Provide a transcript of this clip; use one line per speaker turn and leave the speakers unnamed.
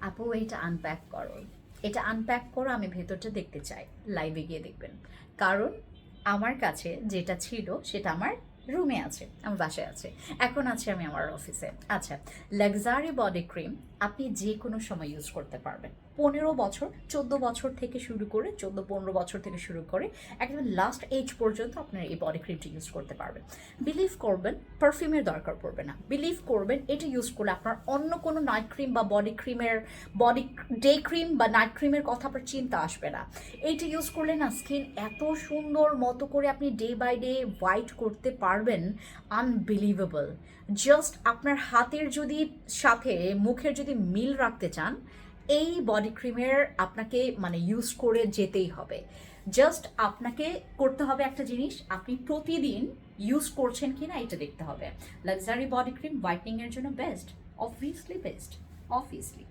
আপু, এটা আনপ্যাক করো। এটা আনপ্যাক করো, আমি ভেতরটা দেখতে চাই। লাইভে গিয়ে দেখবেন। কারণ আমার কাছে যেটা ছিল, সেটা আমার রুমে আছে, আমার বাসায় আছে। এখন আছে আমি আমার অফিসে আচ্ছা লাক্সারি বডি ক্রিম আপনি যে কোনো সময় ইউজ করতে পারবেন। পনেরো বছর, চোদ্দ বছর থেকে শুরু করে, চোদ্দ, পনেরো বছর থেকে শুরু করে একদম লাস্ট এজ পর্যন্ত আপনার এই বডি ক্রিমটি ইউজ করতে পারবেন। বিলিভ করবেন পারফিউমের দরকার পড়বে না। বিলিভ করবেন, এটা ইউজ করলে আপনার অন্য কোনো নাইট ক্রিম বা বডি ক্রিমের বডি ডে ক্রিম বা নাইট ক্রিমের কথা আপনার চিন্তা আসবে না। এইটা ইউজ করলে না স্কিন এত সুন্দর মতো করে আপনি ডে বাই ডে হোয়াইট করতে পারবেন আনবিলিভেবল জাস্ট আপনার হাতের যদি সাথে মুখের যদি মিল রাখতে চান এই বডি ক্রিমের আপনাকে মানে ইউজ করে যেতেই হবে। জাস্ট আপনাকে করতে হবে একটা জিনিস, আপনি প্রতিদিন ইউজ করছেন কি না এটা দেখতে হবে। লাক্সারি বডি ক্রিম হোয়াইটনিং এর জন্য বেস্ট অবভিয়াসলি বেস্ট অবভিয়াসলি